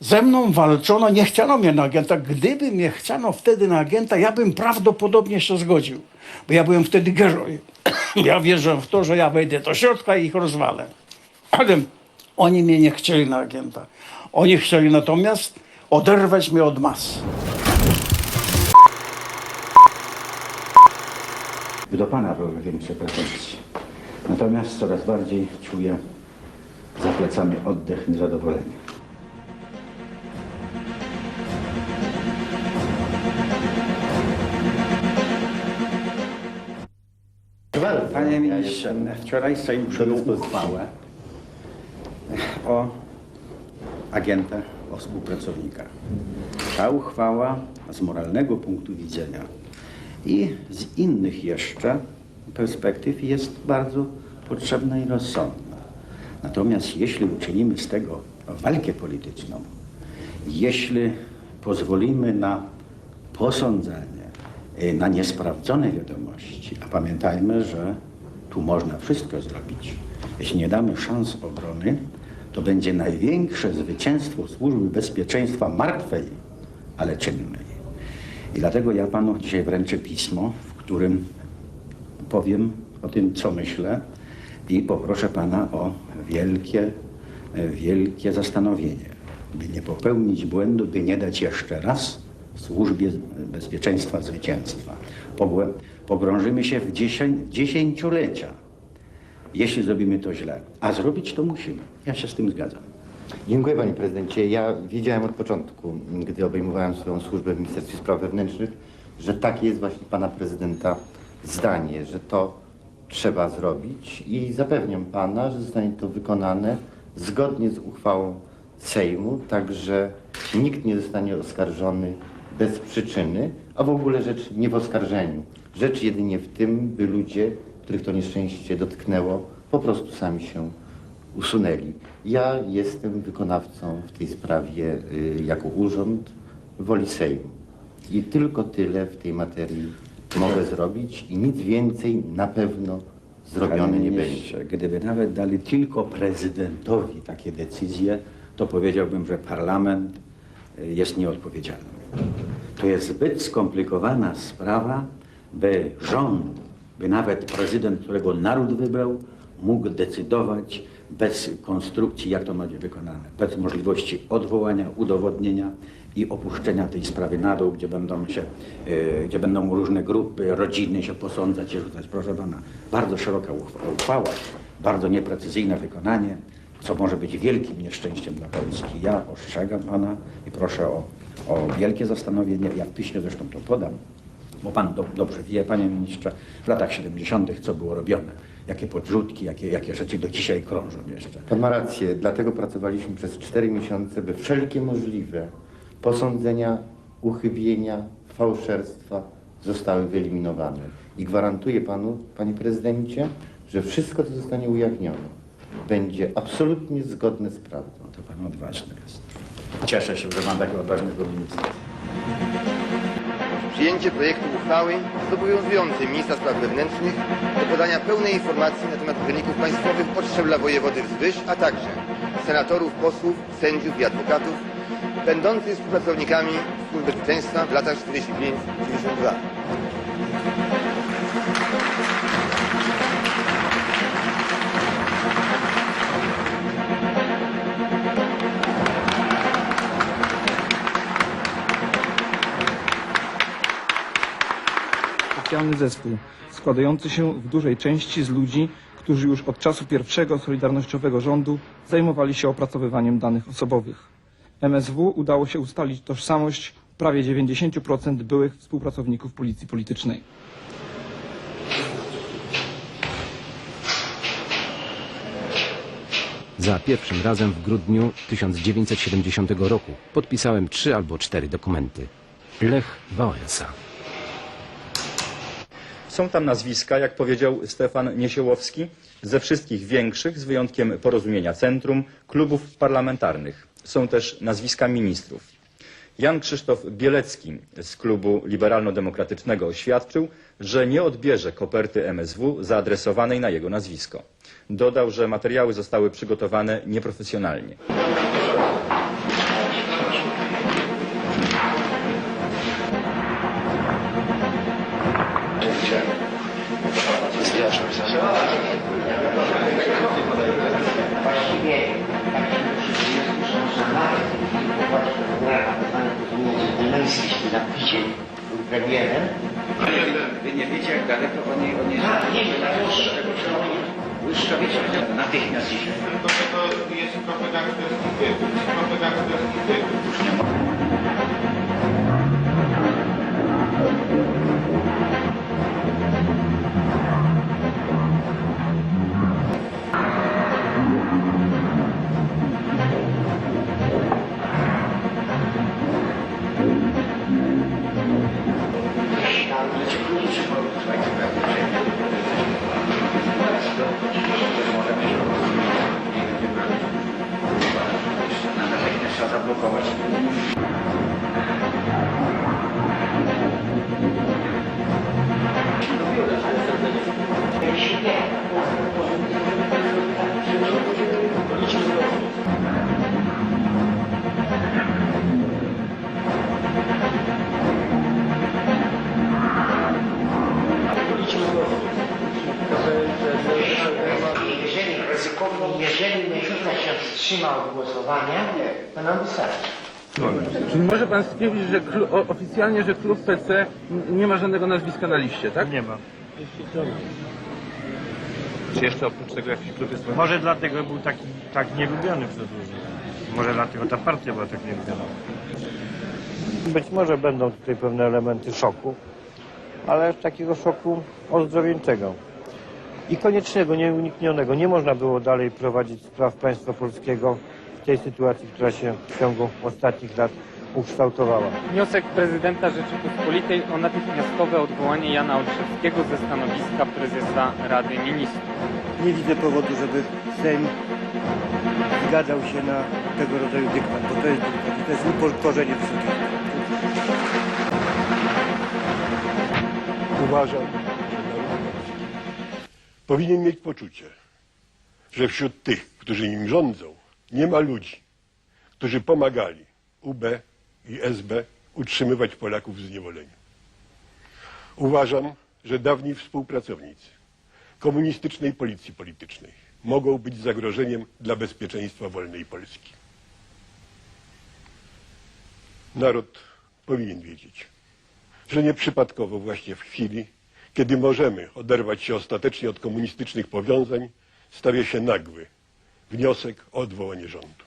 Ze mną walczono, nie chciano mnie na agenta. Gdyby mnie chciano wtedy na agenta, ja bym prawdopodobnie się zgodził. Bo ja byłem wtedy gerojem. Ja wierzę w to, że ja wejdę do środka i ich rozwalę. Ale oni mnie nie chcieli na agenta. Oni chcieli natomiast oderwać mnie od mas. Do Pana były większe pretensje. Natomiast coraz bardziej czuję za plecami oddech niezadowolenia. Panie ministrze, wczoraj Sejm przyjął uchwałę o agentach, o współpracownikach. Ta uchwała z moralnego punktu widzenia i z innych jeszcze perspektyw jest bardzo potrzebna i rozsądna. Natomiast jeśli uczynimy z tego walkę polityczną, jeśli pozwolimy na posądzanie, y, na niesprawdzone wiadomości, a pamiętajmy, że tu można wszystko zrobić. Jeśli nie damy szans obrony, to będzie największe zwycięstwo Służby Bezpieczeństwa martwej, ale czynnej. I dlatego ja panu dzisiaj wręczę pismo, w którym powiem o tym, co myślę i poproszę pana o wielkie, wielkie zastanowienie, by nie popełnić błędu, by nie dać jeszcze raz służbie bezpieczeństwa zwycięstwa. Pogrążymy się w dziesię- dziesięciolecia, jeśli zrobimy to źle. A zrobić to musimy. Ja się z tym zgadzam. Dziękuję panie prezydencie. Ja wiedziałem od początku, gdy obejmowałem swoją służbę w Ministerstwie Spraw Wewnętrznych, że takie jest właśnie pana prezydenta zdanie, że to trzeba zrobić i zapewniam pana, że zostanie to wykonane zgodnie z uchwałą Sejmu, także nikt nie zostanie oskarżony bez przyczyny, a w ogóle rzecz nie w oskarżeniu. Rzecz jedynie w tym, by ludzie, których to nieszczęście dotknęło, po prostu sami się usunęli. Ja jestem wykonawcą w tej sprawie y, jako urząd woli Sejmu. I tylko tyle w tej materii mogę zrobić i nic więcej na pewno zrobione nie będzie. Gdyby nawet dali tylko prezydentowi takie decyzje, to powiedziałbym, że parlament y, jest nieodpowiedzialny. To jest zbyt skomplikowana sprawa, by rząd, by nawet prezydent, którego naród wybrał, mógł decydować bez konstrukcji, jak to być wykonane, bez możliwości odwołania, udowodnienia i opuszczenia tej sprawy na dół, gdzie będą się, y, gdzie będą różne grupy, rodziny się posądzać i rzucać. Proszę pana, bardzo szeroka uchwa- uchwała, bardzo nieprecyzyjne wykonanie, co może być wielkim nieszczęściem dla Polski. Ja ostrzegam pana i proszę o, o wielkie zastanowienie. Ja w piśmie zresztą to podam, bo pan do, dobrze wie, panie ministrze, w latach 70. co było robione, jakie podrzutki, jakie, jakie rzeczy do dzisiaj krążą jeszcze. Pan ma rację, dlatego pracowaliśmy przez cztery miesiące, by wszelkie możliwe posądzenia, uchybienia, fałszerstwa zostały wyeliminowane. I gwarantuję panu, panie prezydencie, że wszystko, co zostanie ujawnione, będzie absolutnie zgodne z prawdą. To pan odważny jest. Cieszę się, że mam takiego odważnego ministra. Przyjęcie projektu uchwały zobowiązującej ministra spraw wewnętrznych do podania pełnej informacji na temat wyników państwowych od szczebla wojewody wzwyż, a także senatorów, posłów, sędziów i adwokatów będących współpracownikami Służby Bezpieczeństwa w latach 45-92. Specjalny zespół, składający się w dużej części z ludzi, którzy już od czasu pierwszego solidarnościowego rządu zajmowali się opracowywaniem danych osobowych. MSW udało się ustalić tożsamość prawie 90% byłych współpracowników policji politycznej. Za pierwszym razem w grudniu 1970 roku podpisałem trzy albo cztery dokumenty. Lech Wałęsa. Są tam nazwiska, jak powiedział Stefan Niesiełowski, ze wszystkich większych, z wyjątkiem porozumienia centrum, klubów parlamentarnych. Są też nazwiska ministrów. Jan Krzysztof Bielecki z klubu liberalno-demokratycznego oświadczył, że nie odbierze koperty MSW zaadresowanej na jego nazwisko. Dodał, że materiały zostały przygotowane nieprofesjonalnie. Picie był premierem. Wy nie wiecie, jak daleko oni, oni Tak, nie wiem, tak proszę. Błyszczowicz natychmiast dzisiaj. To, to jest propaganda propaganda Trzeba się wstrzyma od głosowania, to nam wystarczy. Czyli może pan stwierdzić, że klu, o, oficjalnie, że klub PC n- nie ma żadnego nazwiska na liście, tak? Nie ma. Czy jeszcze oprócz tego jakiś klub jest? Może dlatego był taki tak nielubiony przez ludzi. Może dlatego ta partia była tak nielubiona. Być może będą tutaj pewne elementy szoku, ale takiego szoku ozdrowieńczego i koniecznego, nieuniknionego. Nie można było dalej prowadzić spraw państwa polskiego w tej sytuacji, która się w ciągu ostatnich lat ukształtowała. Wniosek prezydenta Rzeczypospolitej o natychmiastowe odwołanie Jana Olszewskiego ze stanowiska prezesa Rady Ministrów. Nie widzę powodu, żeby Sejm zgadzał się na tego rodzaju dyktat, bo to jest to jest upokorzenie wszystkich. Uważam, powinien mieć poczucie, że wśród tych, którzy nim rządzą, nie ma ludzi, którzy pomagali UB i SB utrzymywać Polaków w zniewoleniu. Uważam, że dawni współpracownicy komunistycznej policji politycznej mogą być zagrożeniem dla bezpieczeństwa wolnej Polski. Naród powinien wiedzieć, że nieprzypadkowo właśnie w chwili, kiedy możemy oderwać się ostatecznie od komunistycznych powiązań, stawia się nagły wniosek o odwołanie rządu.